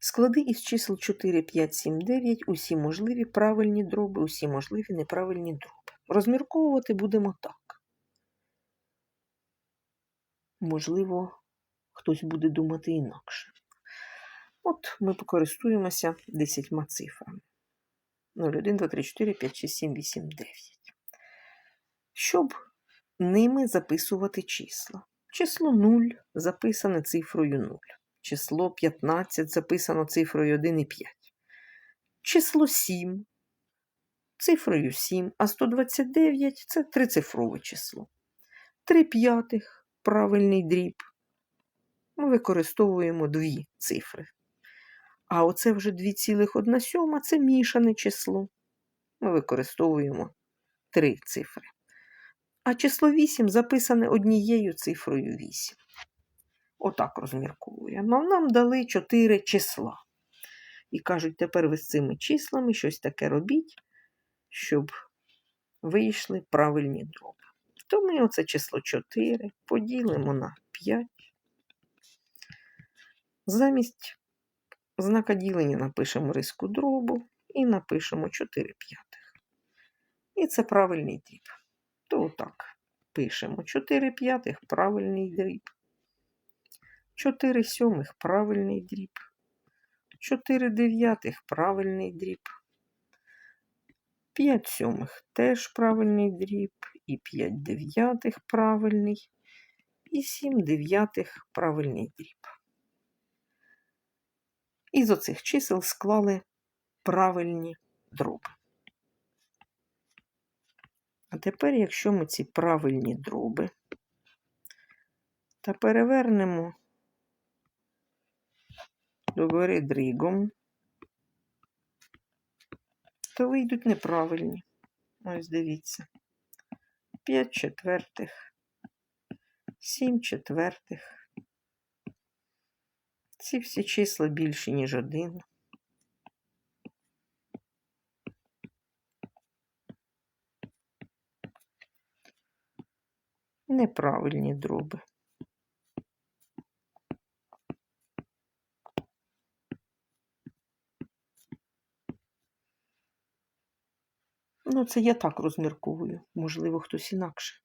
Склади із чисел 4, 5, 7, 9 усі можливі правильні дроби, усі можливі неправильні дроби. Розмірковувати будемо так. Можливо, хтось буде думати інакше. От ми покористуємося 10 цифрами. 0, 1, 2, 3, 4, 5, 6, 7, 8, 9. Щоб ними записувати числа. Число 0 записане цифрою 0. Число 15 записано цифрою 1 і 5. Число 7 цифрою 7, а 129 це трицифрове число. 3 п'ятих правильний дріб. Ми використовуємо дві цифри. А оце вже 2,1 сьома це мішане число. Ми використовуємо три цифри. А число 8 записане однією цифрою 8. Отак розмірковуємо. Нам дали 4 числа. І кажуть, тепер ви з цими числами щось таке робіть, щоб вийшли правильні дроби. То ми оце число 4 поділимо на 5. Замість знака ділення напишемо риску дробу і напишемо 4 п'ятих. І це правильний дріб. То отак пишемо 4 п'ятих правильний дріб. 4 сьомих правильний дріб. 4 дев'ятих правильний дріб. 5 сьомих теж правильний дріб. І 5 дев'ятих правильний. І 7 дев'ятих правильний дріб. Із оцих чисел склали правильні дроби. А тепер, якщо ми ці правильні дроби та перевернемо догори дригом, то вийдуть неправильні. Ось дивіться. 5 четвертих, 7 четвертих. Ці всі числа більші, ніж один. Неправильні дроби. Ну, це я так розмірковую. Можливо, хтось інакше.